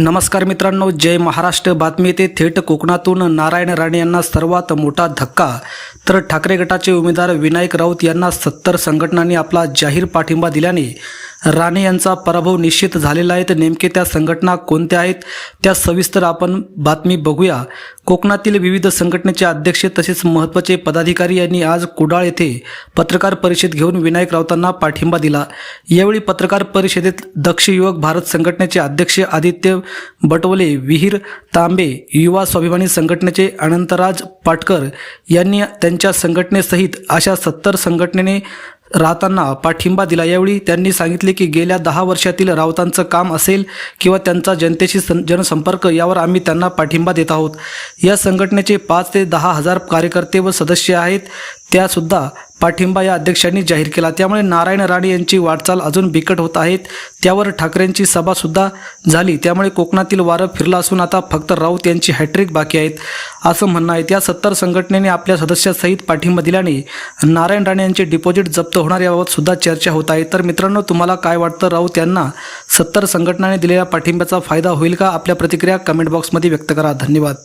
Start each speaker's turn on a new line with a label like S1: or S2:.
S1: नमस्कार मित्रांनो जय महाराष्ट्र. बातमी येथे थेट कोकणातून नारायण राणे यांना सर्वात मोठा धक्का. तर ठाकरे गटाचे उमेदवार विनायक राऊत यांना सत्तर संघटनांनी आपला जाहीर पाठिंबा दिल्याने राणे यांचा पराभव निश्चित झालेला आहे. तर नेमके त्या संघटना कोणत्या आहेत? त्या सविस्तर आपण बातमी बघूया. कोकणातील विविध संघटनेचे अध्यक्ष तसेच महत्त्वाचे पदाधिकारी यांनी आज कुडाळ येथे पत्रकार परिषद घेऊन विनायक राऊतांना पाठिंबा दिला. यावेळी पत्रकार परिषदेत दक्ष युवक भारत संघटनेचे अध्यक्ष आदित्य बटवले विहीर तांबे युवा स्वाभिमानी संघटनेचे अनंतराज पाटकर यांनी त्यांच्या संघटनेसहित अशा सत्तर संघटनेने राहताना पाठिंबा दिला. यावेळी त्यांनी सांगितले की गेल्या दहा वर्षातील राऊतांचं काम असेल किंवा त्यांचा जनतेशी सं जनसंपर्क यावर आम्ही त्यांना पाठिंबा देत आहोत. या संघटनेचे पाच ते दहा हजार कार्यकर्ते व सदस्य आहेत. त्यासुद्धा पाठिंबा या अध्यक्षांनी जाहीर केला. त्यामुळे नारायण राणे यांची वाटचाल अजून बिकट होत आहेत त्यावर ठाकरेंची सभासुद्धा झाली. त्यामुळे कोकणातील वारं फिरला असून आता फक्त राऊत यांची हॅट्रिक बाकी आहेत असं म्हणणं आहे. त्या सत्तर संघटनेने आपल्या सदस्यासहित पाठिंबा दिल्याने नारायण राणे यांचे डिपॉझिट जप्त होणार याबाबत सुद्धा चर्चा होत आहे. तर मित्रांनो तुम्हाला काय वाटतं? राऊत यांना सत्तर संघटनाने दिलेल्या पाठिंब्याचा फायदा होईल का? आपल्या प्रतिक्रिया कमेंट बॉक्समध्ये व्यक्त करा. धन्यवाद.